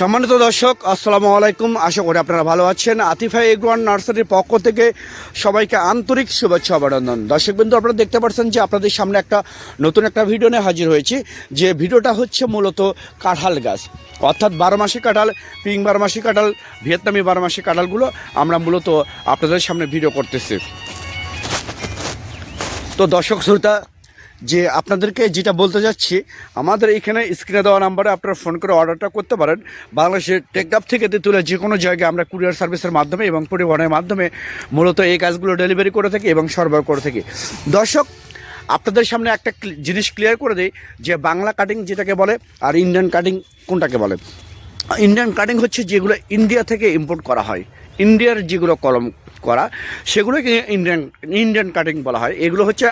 সম্মানিত দর্শক, আসসালামু আলাইকুম। আশা করি আপনারা ভালো আছেন। আতিফা এগ্রোয়ান নার্সারির পক্ষ থেকে সবাইকে আন্তরিক শুভেচ্ছা অভিনন্দন। দর্শক বিন্দু আপনারা দেখতে পাচ্ছেন যে আপনাদের সামনে একটা নতুন একটা ভিডিও নিয়ে হাজির হয়েছি, যে ভিডিওটা হচ্ছে মূলত কাঁঠাল গাছ। অর্থাৎ বারো মাসি কাঁঠাল, পিং বারো মাসি কাঁঠাল, ভিয়েতনামি বারো মাসি কাঁঠালগুলো আমরা মূলত আপনাদের সামনে ভিডিও করতেছি। তো দর্শক, শ্রোতা যে আপনাদেরকে যেটা বলতে যাচ্ছি, আমাদের এখানে স্ক্রিনে দেওয়া নাম্বারে আপনারা ফোন করে অর্ডারটা করতে পারেন। বাংলাদেশের টেকনাফ থেকে তেঁতুলে যে কোনো জায়গায় আমরা কুরিয়ার সার্ভিসের মাধ্যমে এবং পরিবহনের মাধ্যমে মূলত এই কাজগুলো ডেলিভারি করে থাকি এবং সরবরাহ করে থাকি। দর্শক, আপনাদের সামনে একটা জিনিস ক্লিয়ার করে দিই, যে বাংলা কাটিং যেটাকে বলে আর ইন্ডিয়ান কাটিং কোনটাকে বলে? ইন্ডিয়ান কাটিং হচ্ছে যেগুলো ইন্ডিয়া থেকে ইম্পোর্ট করা হয়। ইন্ডিয়ার যেগুলো কলম করা, সেগুলোকে ইন্ডিয়ান ইন্ডিয়ান কাটিং বলা হয়। এগুলো হচ্ছে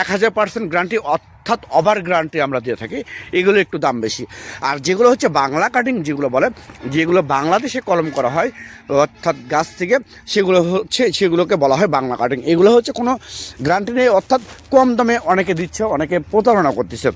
এক হাজার পার্সেন্ট গ্যারান্টি অর্থাৎ ওভার গ্যারান্টি আমরা দিয়ে থাকি, এগুলো একটু দাম বেশি। আর যেগুলো হচ্ছে বাংলা কাটিং যেগুলো বলে, যেগুলো বাংলাদেশে কলম করা হয়, অর্থাৎ গাছ থেকে, সেগুলো হচ্ছে, সেগুলোকে বলা হয় বাংলা কাটিং এগুলো হচ্ছে কোনো গ্যারান্টি নেই, অর্থাৎ কম দামে অনেকে দিচ্ছে, অনেকে প্রতারণা করতেছে।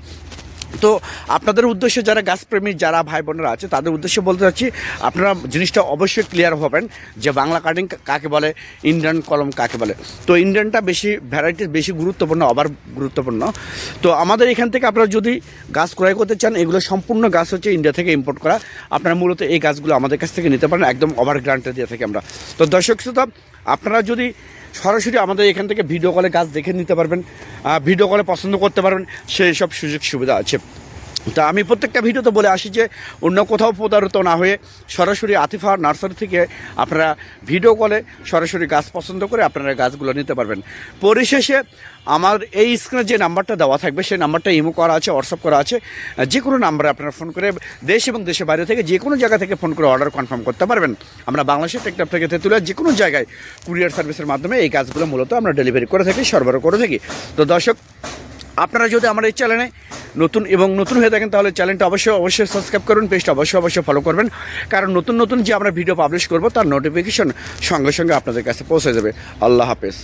তো আপনাদের উদ্দেশ্যে যারা গাছপ্রেমী, যারা ভাই বোনেরা আছে, তাদের উদ্দেশ্যে বলতে চাচ্ছি, আপনারা জিনিসটা অবশ্যই ক্লিয়ার হবেন যে বাংলা কাটিং কাকে বলে ইন্ডিয়ান কলম কাকে বলে। তো ইন্ডিয়ানটা বেশি ভ্যারাইটি বেশি গুরুত্বপূর্ণ, আবার গুরুত্বপূর্ণ। তো আমাদের এখান থেকে আপনারা যদি গাছ ক্রয় করতে চান, এগুলো সম্পূর্ণ গাছ হচ্ছে ইন্ডিয়া থেকে ইম্পোর্ট করা। আপনারা মূলত এই গাছগুলো আমাদের কাছ থেকে নিতে পারেন, একদম ওভার গ্রান্টে দিয়ে থাকি আমরা। তো দর্শক শ্রোতা, আপনারা যদি সরাসরি আমাদের এখান থেকে ভিডিও কলে গাছ দেখে নিতে পারবেন ভিডিও কলে পছন্দ করতে পারবেন, সেই সব সুযোগ সুবিধা আছে। তা আমি প্রত্যেকটা ভিডিওতে বলে আসি যে অন্য কোথাও প্রতারিত না হয়ে সরাসরি আতিফা নার্সারি থেকে আপনারা ভিডিও কলে সরাসরি গাছ পছন্দ করে আপনারা গাছগুলো নিতে পারবেন। পরিশেষে আমার এই স্ক্রিনে যে নাম্বারটা দেওয়া থাকবে, সেই নাম্বারটা ইমো করা আছে হোয়াটসঅ্যাপ করা আছে, যে কোনো নাম্বারে আপনারা ফোন করে দেশ এবং দেশের বাইরে থেকে যে কোনো জায়গা থেকে ফোন করে অর্ডার কনফার্ম করতে পারবেন। আমরা বাংলাদেশের টেকটাপ থেকে তেঁতুলিয়া যে কোনো জায়গায় কুরিয়ার সার্ভিসের মাধ্যমে এই কাজগুলো মূলত আমরা ডেলিভারি করে থাকি, সরবরাহ করে থাকি। তো দর্শক, আপনারা যদি আমার এই চ্যানেলে নতুন এবং নতুন হয়ে থাকেন, তাহলে চ্যানেলটা অবশ্যই অবশ্যই সাবস্ক্রাইব করুন পেজটা অবশ্যই অবশ্যই ফলো করবেন। কারণ নতুন নতুন যে আমরা ভিডিও পাবলিশ করব, তার নোটিফিকেশন সঙ্গে সঙ্গে আপনাদের কাছে পৌঁছে যাবে। আল্লাহ হাফেজ।